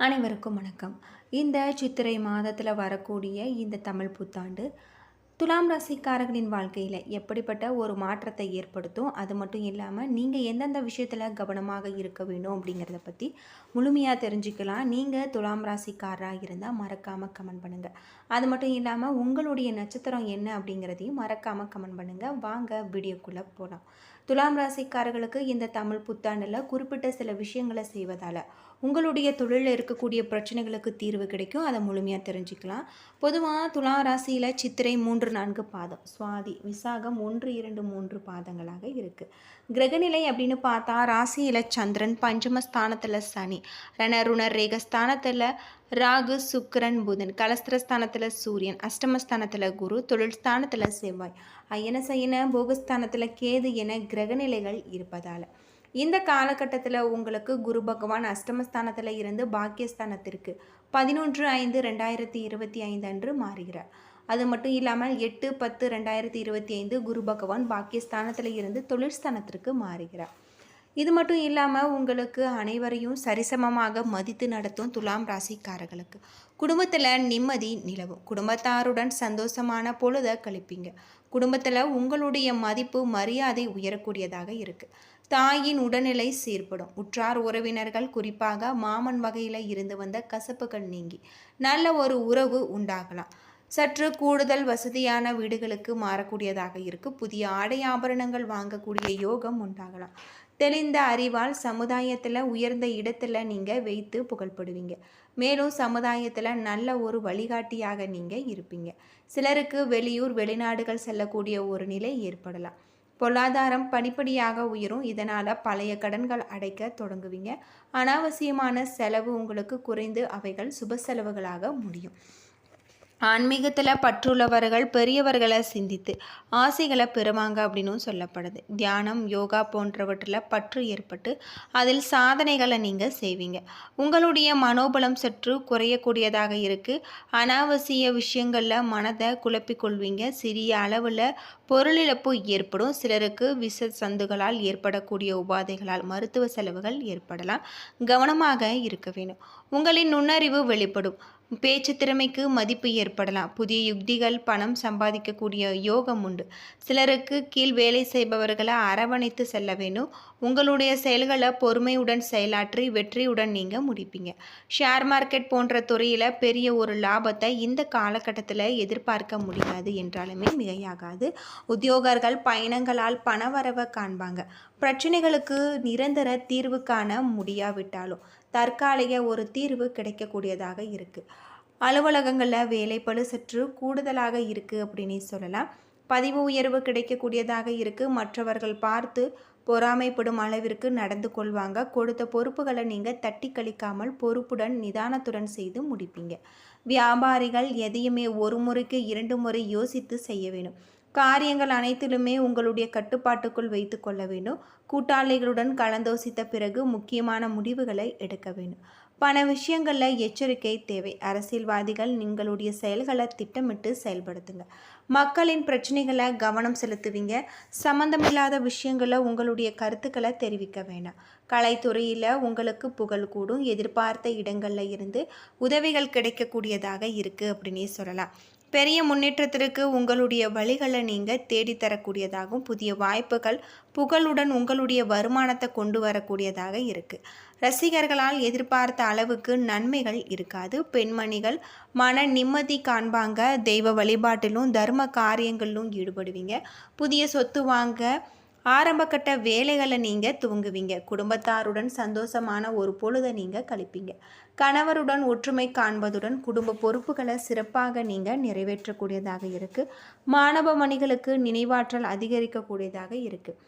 அனைவருக்கும் வணக்கம். இந்த சித்திரை மாதத்தில் வரக்கூடிய இந்த தமிழ் புத்தாண்டு துலாம் ராசிக்காரர்களின் வாழ்க்கையில் எப்படிப்பட்ட ஒரு மாற்றத்தை ஏற்படுத்தும்? அது மட்டும் இல்லாமல் நீங்கள் எந்தெந்த விஷயத்தில் கவனமாக இருக்க வேணும் அப்படிங்கிறத பற்றி முழுமையாக தெரிஞ்சுக்கலாம். நீங்கள் துலாம் ராசிக்காரராக இருந்தால் மறக்காமல் கமெண்ட் பண்ணுங்கள் அது மட்டும் இல்லாமல் உங்களுடைய நட்சத்திரம் என்ன அப்படிங்கிறதையும் மறக்காமல் கமெண்ட் பண்ணுங்கள் வாங்க வீடியோக்குள்ளே போகலாம் துலாம் ராசிக்காரர்களுக்கு இந்த தமிழ் புத்தாண்டில் குறிப்பிட்ட சில விஷயங்களை செய்வதால் உங்களுடைய தொழிலில் இருக்கக்கூடிய பிரச்சனைகளுக்கு தீர்வு கிடைக்கும். அதை முழுமையாக தெரிஞ்சுக்கலாம். பொதுவாக துலா ராசியில் சித்திரை மூன்று நான்கு பாதம் சுவாதி விசாகம் ஒன்று இரண்டு மூன்று பாதங்களாக இருக்குது கிரகநிலை அப்படின்னு பார்த்தா ராசியில் சந்திரன் பஞ்சமஸ்தானத்தில் சனி ரணருணர் ரேகஸ்தானத்தில் ராகு சுக்கரன் புதன் கலஸ்திரஸ்தானத்தில் சூரியன் அஷ்டமஸ்தானத்தில் குரு தொழில் ஸ்தானத்தில் செவ்வாய் அயன சயன போகஸ்தானத்தில் கேது என கிரகநிலைகள் இருப்பதால். இந்த காலகட்டத்தில் உங்களுக்கு குரு பகவான் அஷ்டமஸ்தானத்தில் இருந்து பாக்கியஸ்தானத்திற்கு பதினொன்று ஐந்து ரெண்டாயிரத்தி இருபத்தி ஐந்து அன்று மாறுகிறார். அது மட்டும் இல்லாமல் எட்டு பத்து ரெண்டாயிரத்தி இருபத்தி ஐந்து குரு பகவான் பாக்கியஸ்தானத்தில் இருந்து தொழிற்ஸ்தானத்திற்கு மாறுகிறார். இது மட்டும் இல்லாமல் உங்களுக்கு அனைவரையும் சரிசமமாக மதித்து நடத்தும் துலாம் ராசிக்காரர்களுக்கு. குடும்பத்தில் நிம்மதி நிலவும். குடும்பத்தாருடன் சந்தோஷமான பொழுதை கழிப்பீங்க. குடும்பத்தில் உங்களுடைய மதிப்பு மரியாதை உயரக்கூடியதாக இருக்குது தாயின் உடல்நிலை சீர்படும். உற்றார் உறவினர்கள் குறிப்பாக மாமன் வகையில் இருந்து வந்த கசப்புகள் நீங்கி நல்ல ஒரு உறவு உண்டாகலாம். சற்று கூடுதல் வசதியான வீடுகளுக்கு மாறக்கூடியதாக இருக்கு. புதிய ஆடை ஆபரணங்கள் வாங்கக்கூடிய யோகம் உண்டாகலாம். தெளிந்த அறிவால் சமுதாயத்தில் உயர்ந்த இடத்துல நீங்கள் வைத்து புகழ்படுவீங்க. மேலும் சமுதாயத்தில் நல்ல ஒரு வழிகாட்டியாக நீங்கள் இருப்பீங்க. சிலருக்கு வெளியூர் வெளிநாடுகள் செல்லக்கூடிய ஒரு நிலை ஏற்படலாம். பொருளாதாரம் படிப்படியாக உயரும். இதனால் பழைய கடன்கள் அடைக்க தொடங்குவீங்க. அனாவசியமான செலவு உங்களுக்கு குறைந்து அவைகள் சுப செலவுகளாக முடியும். ஆன்மீகத்தில் பற்றுள்ளவர்கள் பெரியவர்களை சிந்தித்து ஆசைகளை பெறுவாங்க அப்படின்னும் சொல்லப்படுது. தியானம் யோகா போன்றவற்றில் பற்று ஏற்பட்டு அதில் சாதனைகளை நீங்கள் செய்வீங்க. உங்களுடைய மனோபலம் சற்று குறையக்கூடியதாக இருக்குது அனாவசிய விஷயங்களில் மனதை குழப்பிக்கொள்வீங்க சிறிய அளவில் பொருளிழப்பு ஏற்படும். சிலருக்கு விஷ சந்துகளால் ஏற்படக்கூடிய உபாதைகளால் மருத்துவ செலவுகள் ஏற்படலாம். கவனமாக இருக்க வேண்டும். உங்களின் நுண்ணறிவு வெளிப்படும். பேச்சு திறமைக்கு மதிப்பு ஏற்படலாம். புதிய யுக்திகள் பணம் சம்பாதிக்கக்கூடிய யோகம் உண்டு. சிலருக்கு கீழ் வேலை செய்பவர்களை அரவணைத்து செல்ல வேணும் உங்களுடைய செயல்களை பொறுமையுடன் செயலாற்றி வெற்றியுடன் நீங்கள் முடிப்பீங்க. ஷேர் மார்க்கெட் போன்ற துறையில் பெரிய ஒரு லாபத்தை இந்த காலகட்டத்தில் எதிர்பார்க்க முடியாது என்றாலுமே மிகையாகாது. உத்தியோகர்கள் பயணங்களால் பணவரவை காண்பாங்க. பிரச்சனைகளுக்கு நிரந்தர தீர்வு காண முடியாவிட்டாலும் தற்காலிக ஒரு தீர்வு கிடைக்கக்கூடியதாக இருக்குது அலுவலகங்களில் வேலைப்பளு சற்று கூடுதலாக இருக்குது அப்படின்னு சொல்லலாம். பதிவு உயர்வு கிடைக்கக்கூடியதாக இருக்குது மற்றவர்கள் பார்த்து பொறாமைப்படும் அளவிற்கு நடந்து கொள்வாங்க. கொடுத்த பொறுப்புகளை நீங்கள் தட்டி கழிக்காமல் பொறுப்புடன் நிதானத்துடன் செய்து முடிப்பீங்க. வியாபாரிகள் எதையுமே ஒரு முறைக்கு இரண்டு முறை யோசித்து செய்ய வேணும் காரியங்கள் அனைத்திலுமே உங்களுடைய கட்டுப்பாட்டுக்குள் வைத்து கொள்ள வேண்டும். கூட்டாளிகளுடன் கலந்தோசித்த பிறகு முக்கியமான முடிவுகளை எடுக்க வேண்டும். பண விஷயங்களில் எச்சரிக்கை தேவை. அரசியல்வாதிகள் நீங்களுடைய செயல்களை திட்டமிட்டு செயல்படுத்துங்க. மக்களின் பிரச்சனைகளை கவனம் செலுத்துவீங்க. சம்மந்தமில்லாத விஷயங்களில் உங்களுடைய கருத்துக்களை தெரிவிக்க வேண்டாம் கலைத்துறையில் உங்களுக்கு புகழ் கூடும். எதிர்பார்த்த இடங்களில் இருந்து உதவிகள் கிடைக்கக்கூடியதாக இருக்குது அப்படின்னே சொல்லலாம். பெரிய முன்னேற்றத்திற்கு உங்களுடைய வழிகளை நீங்கள் தேடித்தரக்கூடியதாகவும் புதிய வாய்ப்புகள் புகழுடன் உங்களுடைய வருமானத்தை கொண்டு வரக்கூடியதாக இருக்குது ரசிகர்களால் எதிர்பார்த்த அளவுக்கு நன்மைகள் இருக்காது. பெண்மணிகள் மன நிம்மதி காண்பாங்க. தெய்வ வழிபாட்டிலும் தர்ம காரியங்களிலும் ஈடுபடுவீங்க. புதிய சொத்து வாங்க ஆரம்பக்கட்ட வேலைகளை நீங்கள் துவங்குவீங்க. குடும்பத்தாருடன் சந்தோஷமான ஒரு பொழுதை நீங்கள் கழிப்பீங்க. கணவருடன் ஒற்றுமை காண்பதுடன் குடும்ப பொறுப்புகளை சிறப்பாக நீங்கள் நிறைவேற்றக்கூடியதாக இருக்குது மாணவ மணிகளுக்கு நினைவாற்றல் அதிகரிக்கக்கூடியதாக இருக்குது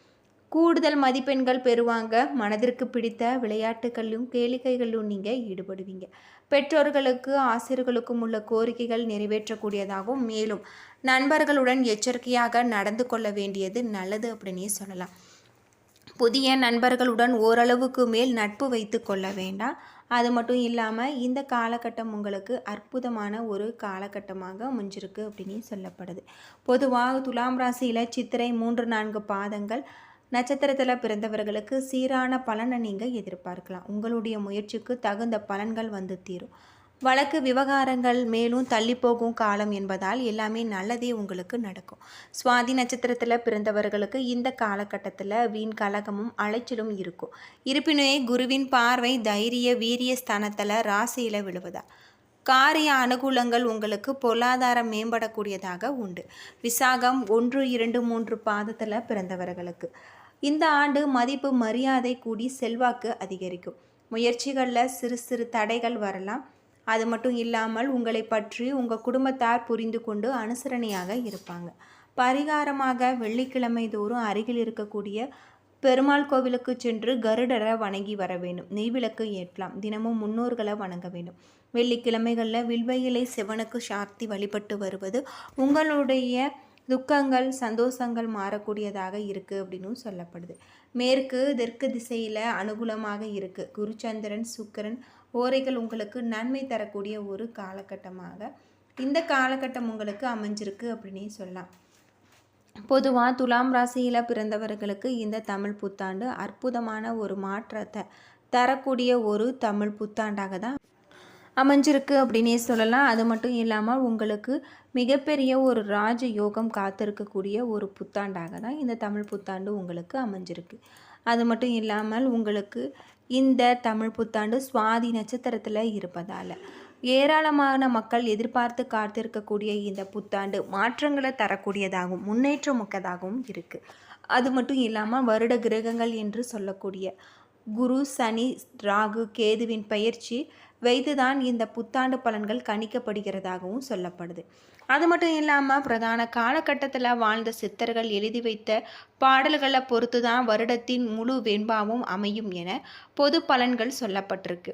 கூடுதல் மதிப்பெண்கள் பெறுவாங்க. மனதிற்கு பிடித்த விளையாட்டுகளிலும் கேளிக்கைகளிலும் நீங்கள் ஈடுபடுவீங்க. பெற்றோர்களுக்கு ஆசிரியர்களுக்கும் உள்ள கோரிக்கைகள் நிறைவேற்றக்கூடியதாகவும் மேலும் நண்பர்களுடன் எச்சரிக்கையாக நடந்து கொள்ள வேண்டியது நல்லது அப்படின்னே சொல்லலாம். புதிய நண்பர்களுடன் ஓரளவுக்கு மேல் நட்பு வைத்து கொள்ள வேண்டாம். அது மட்டும் இல்லாமல் இந்த காலகட்டம் உங்களுக்கு அற்புதமான ஒரு காலகட்டமாக அமைஞ்சிருக்கு அப்படின்னு சொல்லப்படுது. பொதுவாக துலாம் ராசியில் சித்திரை மூன்று நான்கு பாதங்கள் நட்சத்திரத்தில் பிறந்தவர்களுக்கு சீரான பலனை நீங்கள் எதிர்பார்க்கலாம். உங்களுடைய முயற்சிக்கு தகுந்த பலன்கள் வந்து தீரும். வழக்கு விவகாரங்கள் மேலும் தள்ளி போகும் காலம் என்பதால் எல்லாமே நல்லதே உங்களுக்கு நடக்கும். சுவாதி நட்சத்திரத்தில் பிறந்தவர்களுக்கு இந்த காலகட்டத்தில் வீண் கலகமும் அலைச்சலும் இருக்கும். இருப்பினுமே குருவின் பார்வை தைரிய வீரிய ஸ்தானத்தில் ராசியில் விழுவதா? காரிய அனுகூலங்கள் உங்களுக்கு பொருளாதாரம் மேம்படக்கூடியதாக உண்டு. விசாகம் ஒன்று இரண்டு மூன்று பாதத்தில் பிறந்தவர்களுக்கு. இந்த ஆண்டு மதிப்பு மரியாதை கூடி செல்வாக்கு அதிகரிக்கும். முயற்சிகளில் சிறு சிறு தடைகள் வரலாம். அது மட்டும் இல்லாமல் உங்களை பற்றி உங்கள் குடும்பத்தார் புரிந்து கொண்டு அனுசரணையாக இருப்பாங்க. பரிகாரமாக வெள்ளிக்கிழமை தோறும் அருகில் இருக்கக்கூடிய பெருமாள் கோவிலுக்கு சென்று கருடரை வணங்கி வர வேண்டும். நெய்விளக்கு ஏற்றலாம். தினமும் முன்னோர்களை வணங்க வேண்டும். வெள்ளிக்கிழமைகளில் வில்வையிலை சிவனுக்கு சார்த்தி வழிபட்டு வருவது உங்களுடைய துக்கங்கள் சந்தோஷங்கள் மாறக்கூடியதாக இருக்குது அப்படின்னு சொல்லப்படுது. மேற்கு தெற்கு திசையில் அனுகூலமாக இருக்குது குருச்சந்திரன் சுக்கரன் ஓரைகள் உங்களுக்கு நன்மை தரக்கூடிய ஒரு காலகட்டமாக இந்த காலகட்டம் உங்களுக்கு அமைஞ்சிருக்கு அப்படின்னே சொல்லலாம். பொதுவாக துலாம் ராசியில் பிறந்தவர்களுக்கு இந்த தமிழ் புத்தாண்டு அற்புதமான ஒரு மாற்றத்தை தரக்கூடிய ஒரு தமிழ் புத்தாண்டாக தான் அமைஞ்சிருக்கு அப்படின்னே சொல்லலாம். அது மட்டும் இல்லாமல் உங்களுக்கு மிகப்பெரிய ஒரு ராஜ யோகம் காத்திருக்கக்கூடிய ஒரு புத்தாண்டாக தான் இந்த தமிழ் புத்தாண்டு உங்களுக்கு அமைஞ்சிருக்கு. அது மட்டும் இல்லாமல் உங்களுக்கு இந்த தமிழ் புத்தாண்டு சுவாதி நட்சத்திரத்தில் இருப்பதால் ஏராளமான மக்கள் எதிர்பார்த்து காத்திருக்கக்கூடிய இந்த புத்தாண்டு மாற்றங்களை தரக்கூடியதாகவும் முன்னேற்றமுக்கதாகவும் இருக்குது அது மட்டும் இல்லாமல் வருட கிரகங்கள் என்று சொல்லக்கூடிய குரு சனி ராகு கேதுவின் பயிற்சி வைத்துதான் இந்த புத்தாண்டு பலன்கள் கணிக்கப்படுகிறதாகவும் சொல்லப்படுது. அது மட்டும் இல்லாமல் பிரதான காலகட்டத்தில் வாழ்ந்த சித்தர்கள் எழுதி வைத்த பாடல்களை பொறுத்து தான் வருடத்தின் முழு வெண்பாவும் அமையும் என பொது பலன்கள் சொல்லப்பட்டிருக்கு.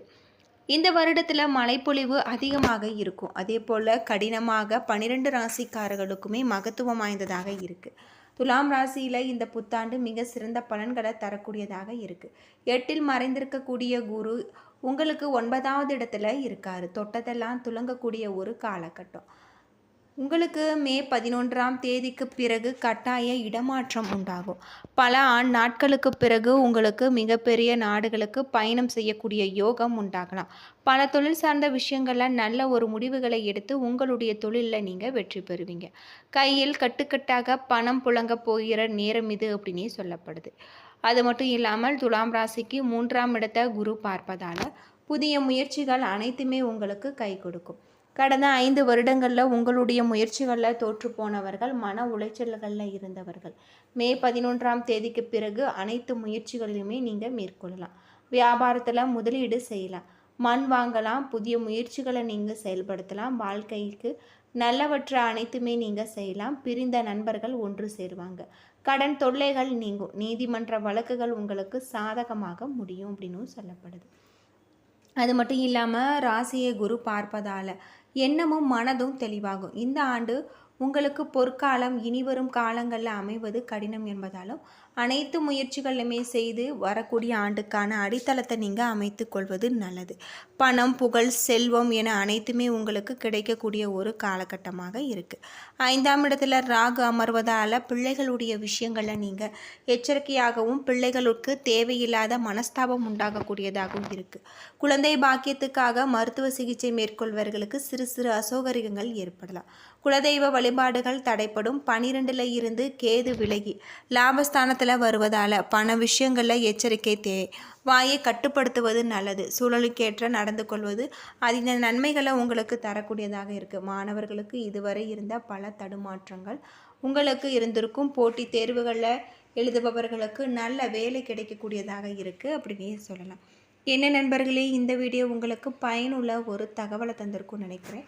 இந்த வருடத்தில் மழைப்பொழிவு அதிகமாக இருக்கும். அதே போல் கடினமாக பன்னிரெண்டு ராசிக்காரர்களுக்குமே மகத்துவம் வாய்ந்ததாக இருக்குது துலாம் ராசியில் இந்த புத்தாண்டு மிக சிறந்த பலன்களை தரக்கூடியதாக இருக்குது எட்டில் மறைந்திருக்கக்கூடிய குரு உங்களுக்கு ஒன்பதாவது இடத்துல இருக்கார். தொட்டதெல்லாம் துலங்கக்கூடிய ஒரு காலகட்டம். உங்களுக்கு மே பதினொன்றாம் தேதிக்கு பிறகு கட்டாய இடமாற்றம் உண்டாகும். பல ஆண் நாட்களுக்கு பிறகு உங்களுக்கு மிகப்பெரிய நாடுகளுக்கு பயணம் செய்யக்கூடிய யோகம் உண்டாகலாம். பல தொழில் சார்ந்த விஷயங்களில் நல்ல ஒரு முடிவுகளை எடுத்து உங்களுடைய தொழிலில் நீங்கள் வெற்றி பெறுவீங்க. கையில் கட்டுக்கட்டாக பணம் புழங்க போகிற நேரம் இது அப்படின்னே சொல்லப்படுது. அது மட்டும் இல்லாமல் துலாம் ராசிக்கு மூன்றாம் இடத்தை குரு பார்ப்பதால் புதிய முயற்சிகள் அனைத்துமே உங்களுக்கு கை கொடுக்கும். கடந்த ஐந்து வருடங்களில் உங்களுடைய முயற்சிகளில் தோற்று போனவர்கள் மன உளைச்சல்களில் இருந்தவர்கள். மே பதினொன்றாம் தேதிக்கு பிறகு அனைத்து முயற்சிகளிலுமே நீங்கள் மேற்கொள்ளலாம். வியாபாரத்தில் முதலீடு செய்யலாம். மண் வாங்கலாம் புதிய முயற்சிகளை நீங்கள் செயல்படுத்தலாம். வாழ்க்கைக்கு நல்லவற்றை அனைத்துமே நீங்கள் செய்யலாம். பிரிந்த நண்பர்கள் ஒன்று சேருவாங்க. கடன் தொல்லைகள் நீங்கும் நீதிமன்ற வழக்குகள் உங்களுக்கு சாதகமாக முடியும் அப்படின்னு சொல்லப்படுது. அது மட்டும் இல்லாமல் ராசியை குரு பார்ப்பதால் எண்ணமும் மனதும் தெளிவாகும். இந்த ஆண்டு உங்களுக்கு பொற்காலம் இனிவரும் காலங்களில் அமைவது கடினம் என்பதாலும் அனைத்து முயற்சிகளுமே செய்து வரக்கூடிய ஆண்டுக்கான அடித்தளத்தை நீங்கள் அமைத்து கொள்வது நல்லது. பணம் புகழ் செல்வம் என அனைத்துமே உங்களுக்கு கிடைக்கக்கூடிய ஒரு காலகட்டமாக இருக்குது ஐந்தாம் இடத்துல ராகு அமர்வதால் பிள்ளைகளுடைய விஷயங்களில் நீங்கள் எச்சரிக்கையாகவும் பிள்ளைகளுக்கு தேவையில்லாத மனஸ்தாபம் உண்டாகக்கூடியதாகவும் இருக்குது குழந்தை பாக்கியத்துக்காக மருத்துவ சிகிச்சை மேற்கொள்வர்களுக்கு சிறு சிறு அசௌகரியங்கள் ஏற்படலாம். குலதெய்வ வழிபாடுகள் தடைப்படும் பனிரெண்டில் இருந்து கேது விலகி லாபஸ்தானத்தில் வருவதால் பண விஷயங்களில் எச்சரிக்கை தேவை வாயை கட்டுப்படுத்துவது நல்லது. சூழலுக்கேற்ற நடந்து கொள்வது. அதின நன்மைகளை உங்களுக்கு தரக்கூடியதாக இருக்குது மாணவர்களுக்கு இதுவரை இருந்த பல தடுமாற்றங்கள் உங்களுக்கு இருந்திருக்கும். போட்டி தேர்வுகளில் எழுதுபவர்களுக்கு நல்ல வேலை கிடைக்கக்கூடியதாக இருக்குது அப்படின்னே சொல்லலாம். என்ன நண்பர்களே இந்த வீடியோ உங்களுக்கு பயனுள்ள ஒரு தகவலை தந்திருக்கும்னு நினைக்கிறேன்.